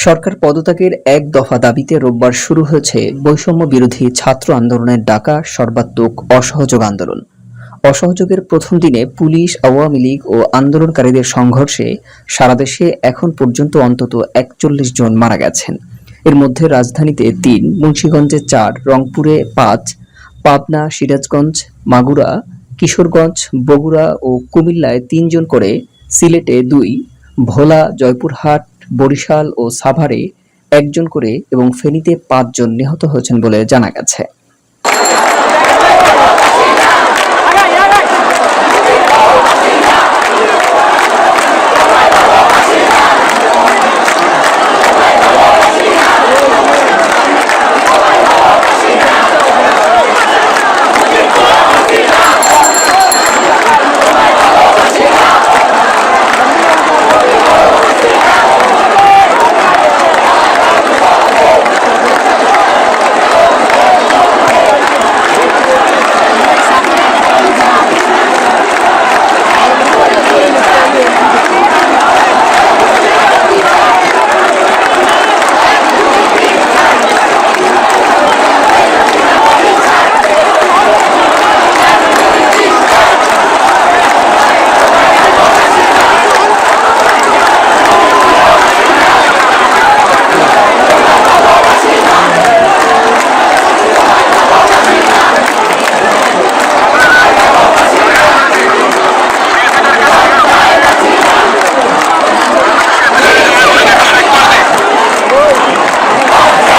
সরকার পদত্যাগের এক দফা দাবিতে রোববার শুরু হয়েছে বৈষম্য বিরোধী ছাত্র আন্দোলনের ডাকা সর্বাত্মক অসহযোগ আন্দোলন। অসহযোগের প্রথম দিনে পুলিশ, আওয়ামী লীগ ও আন্দোলনকারীদের সংঘর্ষে সারা দেশে এখন পর্যন্ত অন্তত একচল্লিশ জন মারা গেছেন। এর মধ্যে রাজধানীতে তিন, মুন্সীগঞ্জে চার, রংপুরে পাঁচ, পাবনা, সিরাজগঞ্জ, মাগুরা, কিশোরগঞ্জ, বগুড়া ও কুমিল্লায় তিনজন করে, সিলেটে দুই, ভোলা, জয়পুরহাট বরিশাল ও সাভারে একজন করে এবং ফেনীতে পাঁচজন নিহত হয়েছেন বলে জানা গেছে।